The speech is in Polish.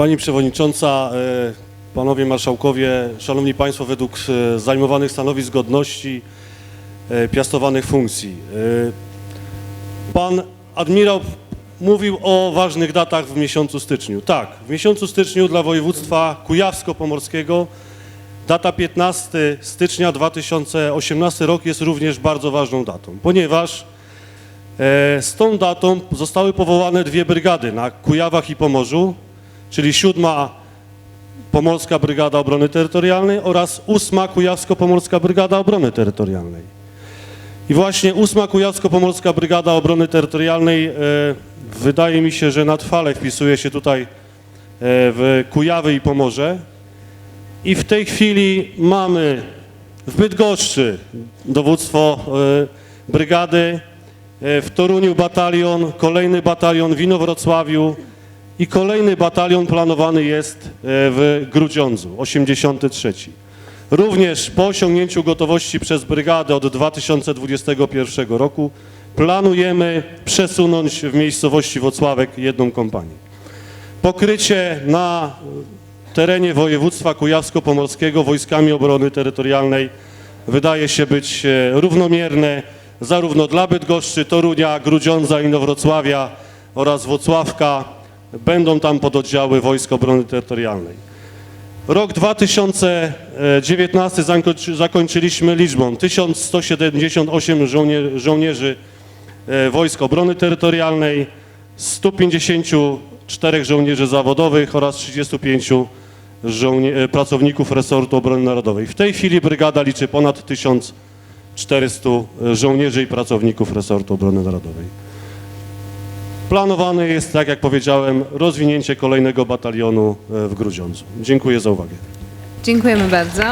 Pani Przewodnicząca, e, Panowie Marszałkowie, Szanowni Państwo, według e, zajmowanych stanowisk godności, e, piastowanych funkcji. Pan admirał mówił o ważnych datach w miesiącu styczniu. Tak, w miesiącu styczniu dla województwa kujawsko-pomorskiego data 15 stycznia 2018 rok jest również bardzo ważną datą, ponieważ Z tą datą zostały powołane dwie brygady na Kujawach i Pomorzu, czyli siódma Pomorska Brygada Obrony Terytorialnej oraz ósma Kujawsko-Pomorska Brygada Obrony Terytorialnej. I właśnie ósma Kujawsko-Pomorska Brygada Obrony Terytorialnej e, wydaje mi się, że na trwale wpisuje się tutaj e, w Kujawy i Pomorze. I w tej chwili mamy w Bydgoszczy dowództwo e, brygady, e, w Toruniu batalion, kolejny batalion w Inowrocławiu i kolejny batalion planowany jest e, w Grudziądzu, 83. Również po osiągnięciu gotowości przez brygadę od 2021 roku planujemy przesunąć w miejscowości Wocławek jedną kompanię. Pokrycie na terenie województwa kujawsko-pomorskiego wojskami obrony terytorialnej wydaje się być e, równomierne zarówno dla Bydgoszczy, Torunia, Grudziądza, Inowrocławia oraz Wocławka. Będą tam pododdziały Wojsk Obrony Terytorialnej. Rok 2019 zakończy- zakończyliśmy liczbą 1178 żołnie- żołnierzy e, Wojsk Obrony Terytorialnej, 154 żołnierzy zawodowych oraz 35 żołnie- e, pracowników resortu obrony narodowej. W tej chwili brygada liczy ponad 1400 żołnierzy i pracowników resortu obrony narodowej. Planowane jest, tak jak powiedziałem, rozwinięcie kolejnego batalionu e, w Grudziądzu. Dziękuję za uwagę. Dziękujemy bardzo.